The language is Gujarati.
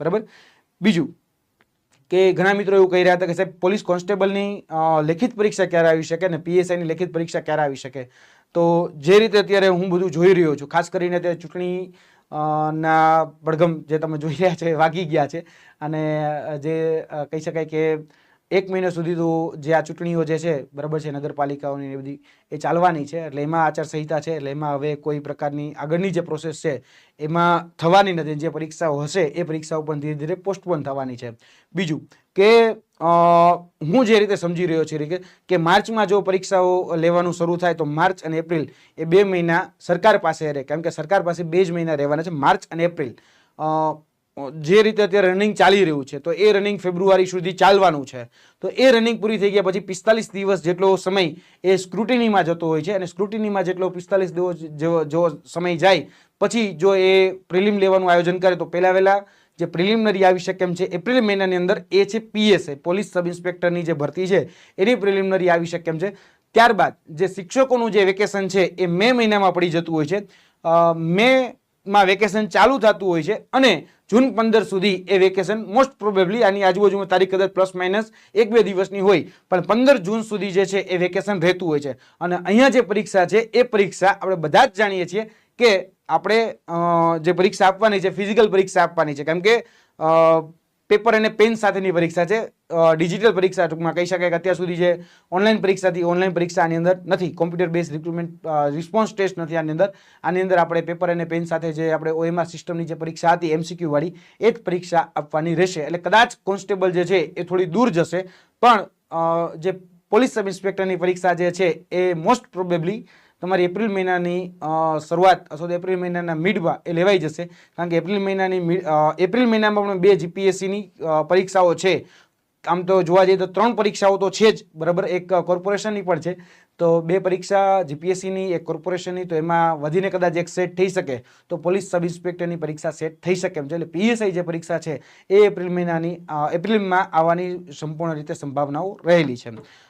બરાબર? બીજું, કે ઘણા મિત્રો એવું કહી રહ્યા હતા કે સાહેબ, પોલીસ કોન્સ્ટેબલની લેખિત પરીક્ષા ક્યારે આવી શકે અને પીએસઆઈની લેખિત પરીક્ષા ક્યારે આવી શકે? તો જે રીતે અત્યારે હું બધું જોઈ રહ્યો છું, ખાસ કરીને તે ચૂંટણી ના પડઘમ જે તમે જોઈ રહ્યા છો એ વાગી ગયા છે. અને જે કહી શકાય કે એક મહિના સુધી તો જે આ ચૂંટણીઓ જે છે, બરાબર છે, નગરપાલિકાઓની એ બધી, એ ચાલવાની છે. એટલે એમાં આચારસંહિતા છે, એટલે એમાં હવે કોઈ પ્રકારની આગળની જે પ્રોસેસ છે, એમાં થવાની નથી. જે પરીક્ષાઓ હશે, એ પરીક્ષાઓ પણ ધીરે ધીરે પોસ્ટપોન થવાની છે. બીજું કે હું જે રીતે સમજી રહ્યો છું કે માર્ચમાં જો પરીક્ષાઓ લેવાનું શરૂ થાય તો માર્ચ અને એપ્રિલ એ બે મહિના સરકાર પાસે રહે. કેમ કે સરકાર પાસે બે જ મહિના રહેવાના છે, માર્ચ અને એપ્રિલ. જે રીતે અત્યારે રનિંગ ચાલી રહ્યું છે, તો એ રનિંગ ફેબ્રુઆરી સુધી ચાલવાનું છે. તો એ રનિંગ પૂરી થઈ ગયા પછી પિસ્તાલીસ દિવસ જેટલો સમય એ સ્ક્રુટિનીમાં જતો હોય છે અને સ્ક્રુટિનીમાં જેટલો પિસ્તાલીસ દિવસ જેવો સમય જાય, પછી જો એ પ્રિલિમ લેવાનું આયોજન કરે તો પહેલાં વહેલાં જે પ્રિલિમિનરી આવી શકે એમ છે, એપ્રિલ મહિનાની અંદર એ છે પીએસએ પોલીસ સબ ઇન્સ્પેક્ટરની જે ભરતી છે, એની પ્રિલિમિનરી આવી શકે એમ છે. ત્યારબાદ જે શિક્ષકોનું જે વેકેશન છે એ મે મહિનામાં પડી જતું હોય છે. મેમાં વેકેશન ચાલુ થતું હોય છે અને જૂન પંદર સુધી એ વેકેશન મોસ્ટ પ્રોબેબલી આની આજુબાજુમાં તારીખ કદાચ પ્લસ માઇનસ એક બે દિવસની હોય, પણ પંદર જૂન સુધી જે છે એ વેકેશન રહેતું હોય છે. અને અહીંયા જે પરીક્ષા છે, એ પરીક્ષા આપણે બધા જ જાણીએ છીએ કે આપણે જે પરીક્ષા આપવાની છે ફિઝિકલ પરીક્ષા આપવાની છે. કેમ કે પેપર અને પેન સાથેની પરીક્ષા છે. ડિજિટલ પરીક્ષા ટૂંકમાં કહી શકાય કે અત્યાર સુધી જે ઓનલાઈન પરીક્ષાથી ઓનલાઈન પરીક્ષા આની અંદર નથી. Computer base recruitment response test નથી આની અંદર. આની અંદર આપણે પેપર અને પેન સાથે જે આપણે ઓએમઆર સિસ્ટમની જે પરીક્ષા હતી એમસીક્યુ વાળી, એ જ પરીક્ષા આપવાની રહેશે. એટલે કદાચ કોન્સ્ટેબલ જે છે, એ થોડી દૂર જશે. પણ જે પોલીસ સબ ઇન્સ્પેક્ટરની પરીક્ષા જે છે, એ મોસ્ટ પ્રોબેબલી તમારી એપ્રિલ મહિનાની શરૂઆત અથવા તો એપ્રિલ મહિનાના મિડમાં એ લેવાઈ જશે. કારણ કે એપ્રિલ મહિનાની એપ્રિલ મહિનામાં પણ બે જીપીએસસીની પરીક્ષાઓ છે. આમ તો જોવા જઈએ તો ત્રણ પરીક્ષાઓ તો છે જ. બરાબર? એક કોર્પોરેશનની પણ છે. તો બે પરીક્ષા જીપીએસસીની એક કોર્પોરેશનની, તો એમાં વધીને કદાચ એક સેટ થઈ શકે. તો પોલીસ સબ ઇન્સ્પેક્ટરની પરીક્ષા સેટ થઈ શકે. એમ છે. એટલે પીએસઆઈ જે પરીક્ષા છે, એ એપ્રિલ મહિનાની એપ્રિલમાં આવવાની સંપૂર્ણ રીતે સંભાવનાઓ રહેલી છે.